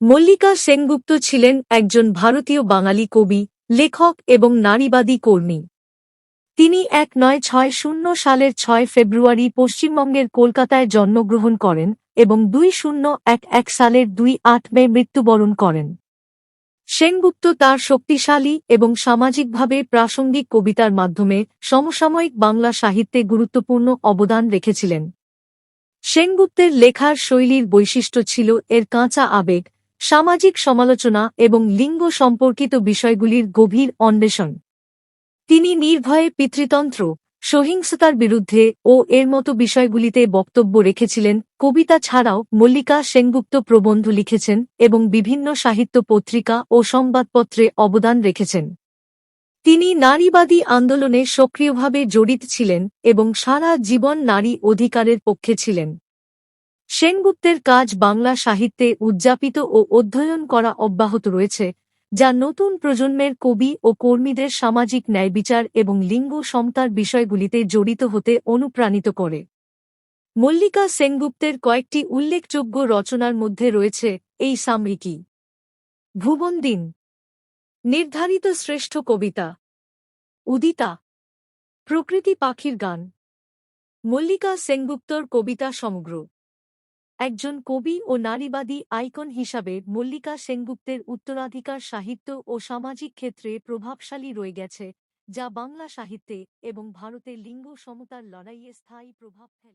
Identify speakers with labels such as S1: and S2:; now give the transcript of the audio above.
S1: মল্লিকা সেনগুপ্ত ছিলেন একজন ভারতীয় বাঙালি কবি, লেখক এবং নারীবাদী কর্মী। তিনি এক নয় ছয় শূন্য সালের ছয় ফেব্রুয়ারি পশ্চিমবঙ্গের কলকাতায় জন্মগ্রহণ করেন এবং দুই শূন্য এক এক সালের দুই আট মে মৃত্যুবরণ করেন। সেনগুপ্ত তার শক্তিশালী এবং সামাজিকভাবে প্রাসঙ্গিক কবিতার মাধ্যমে সমসাময়িক বাংলা সাহিত্যে গুরুত্বপূর্ণ অবদান রেখেছিলেন। সেনগুপ্তের লেখার শৈলীর বৈশিষ্ট্য ছিল এর কাঁচা আবেগ সামাজিক সমালোচনা এবং লিঙ্গ সম্পর্কিত বিষয়গুলির গভীর অন্বেষণ। তিনি নির্ভয়ে পিতৃতন্ত্র, সহিংসতার বিরুদ্ধে ও এর মতো বিষয়গুলিতে বক্তব্য রেখেছিলেন। কবিতা ছাড়াও মল্লিকা সেনগুপ্ত প্রবন্ধ লিখেছেন এবং বিভিন্ন সাহিত্য পত্রিকা ও সংবাদপত্রে অবদান রেখেছেন। তিনি নারীবাদী আন্দোলনে সক্রিয়ভাবে জড়িত ছিলেন এবং সারা জীবন নারী অধিকারের পক্ষে ছিলেন। সেনগুপ্তের কাজ বাংলা সাহিত্যে উদযাপিত ও অধ্যয়ন করা অব্যাহত রয়েছে, যা নতুন প্রজন্মের কবি ও কর্মীদের সামাজিক ন্যায়বিচার এবং লিঙ্গ সমতার বিষয়গুলিতে জড়িত হতে অনুপ্রাণিত করে। মল্লিকা সেনগুপ্তের কয়েকটি উল্লেখযোগ্য রচনার মধ্যে রয়েছে এই সাময়িকী। ভুবন দিন। নির্ধারিত শ্রেষ্ঠ কবিতা। উদিতা। প্রকৃতি পাখির গান। মল্লিকা সেনগুপ্তর কবিতা সমগ্র। একজন কবি ও নারীবাদী আইকন হিসাবে মল্লিকা সেনগুপ্তের উত্তরাধিকার সাহিত্য ও সামাজিক ক্ষেত্রে প্রভাবশালী রয়ে গেছে, যা বাংলা সাহিত্যে এবং ভারতের লিঙ্গ সমতার লড়াইয়ে স্থায়ী প্রভাব ফেলে।